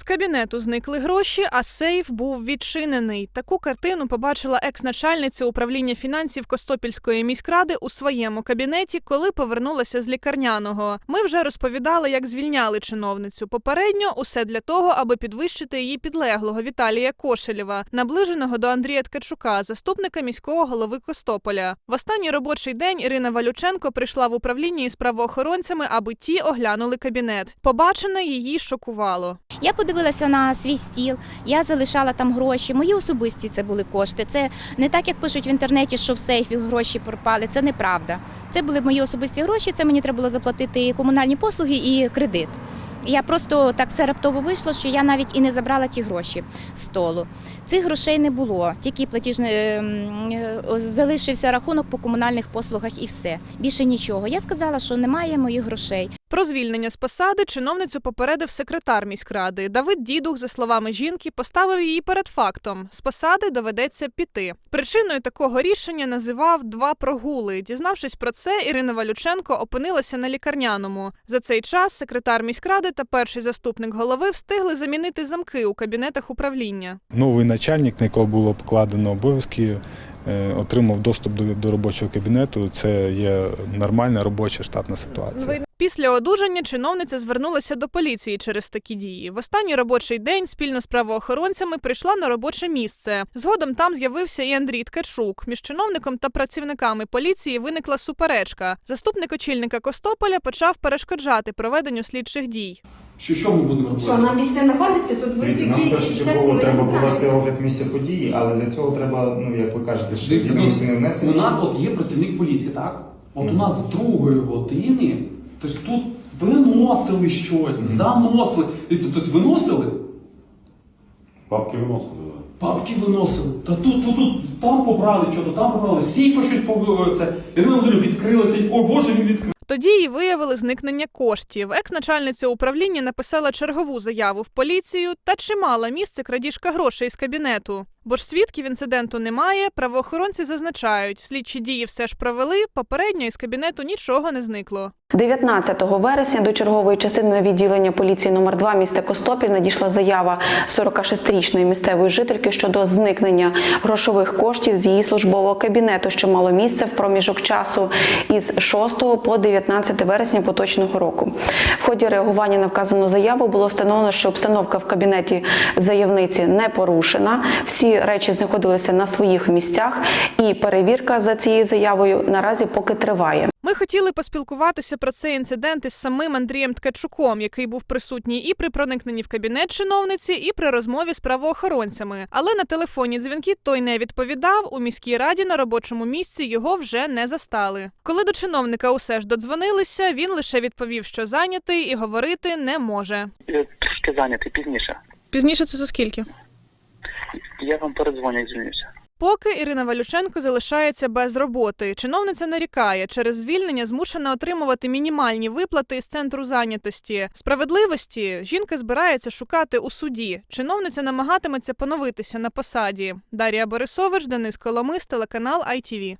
З кабінету зникли гроші, а сейф був відчинений. Таку картину побачила екс-начальниця управління фінансів Костопільської міськради у своєму кабінеті, коли повернулася з лікарняного. Ми вже розповідали, як звільняли чиновницю. Попередньо усе для того, аби підвищити її підлеглого Віталія Кошелєва, наближеного до Андрія Ткачука, заступника міського голови Костополя. В останній робочий день Ірина Валюченко прийшла в управління із правоохоронцями, аби ті оглянули кабінет. Побачене її шокувало. Я подивилася на свій стіл, я залишала там гроші. Мої особисті це були кошти. Це не так, як пишуть в інтернеті, що в сейфі гроші пропали. Це неправда. Це були мої особисті гроші. Це мені треба було заплатити комунальні послуги і кредит. Я просто так все раптово вийшло, що я навіть і не забрала ті гроші з столу. Цих грошей не було. Тільки платіжний ем, е, залишився рахунок по комунальних послугах і все. Більше нічого. Я сказала, що немає моїх грошей. Про звільнення з посади чиновницю попередив секретар міськради. Давид Дідух, за словами жінки, поставив її перед фактом: з посади доведеться піти. Причиною такого рішення називав два прогули. Дізнавшись про це, Ірина Валюченко опинилася на лікарняному. За цей час секретар міськради та перший заступник голови встигли замінити замки у кабінетах управління. Новий начальник, на якого було покладено обов'язки, е, отримав доступ до, до робочого кабінету. Це є нормальна робоча штатна ситуація. Після одужання чиновниця звернулася до поліції через такі дії. В останній робочий день спільно з правоохоронцями прийшла на робоче місце. Згодом там з'явився і Андрій Ткачук. Між чиновником та працівниками поліції виникла суперечка. Заступник очільника Костополя почав перешкоджати проведенню слідчих дій. Що, що ми будемо робити? Що нам більше не знаходиться тут ви Дивіться, нам першочергово треба провести огляд місця події, але для цього треба, ну як ви кажете, що Дивіться, ну, не внесені. У нас от є працівник поліції, так? От у нас з другої години, тобто тут виносили щось, заносили. Дивіться, тобто виносили, Папки виносили. да. папки виносили. Та тут, тут, тут там побрали, що то там побрали, з сейфа щось повели. Це. Ірина Володимирівна відкрила сейф, о Боже, він відкрив. Тоді й виявили зникнення коштів. Екс-начальниця управління написала чергову заяву в поліцію та чи мала місце крадіжка грошей з кабінету. Бо ж свідків інциденту немає. Правоохоронці зазначають, слідчі дії все ж провели. Попередньо із кабінету нічого не зникло. 19 вересня до чергової частини відділення поліції номер 2 міста Костопіль надійшла заява 46-річної місцевої жительки щодо зникнення грошових коштів з її службового кабінету, що мало місце в проміжок часу із 6 по 19 вересня поточного року. В ході реагування на вказану заяву було встановлено, що обстановка в кабінеті заявниці не порушена. Всі речі знаходилися на своїх місцях, і перевірка за цією заявою наразі поки триває. Ми хотіли поспілкуватися про цей інцидент із самим Андрієм Ткачуком, який був присутній і при проникненні в кабінет чиновниці, і при розмові з правоохоронцями. Але на телефонні дзвінки той не відповідав. У міській раді на робочому місці його вже не застали. Коли до чиновника усе ж додзвонилися, він лише відповів, що зайнятий і говорити не може. Я трошки зайнятий пізніше. Пізніше це за скільки? Я вам передзвоню звільнюся. Поки Ірина Валюченко залишається без роботи. Чиновниця нарікає, через звільнення змушена отримувати мінімальні виплати з центру зайнятості. Справедливості жінка збирається шукати у суді. Чиновниця намагатиметься поновитися на посаді. Дарія Борисович, Денис Коломис, телеканал ITV.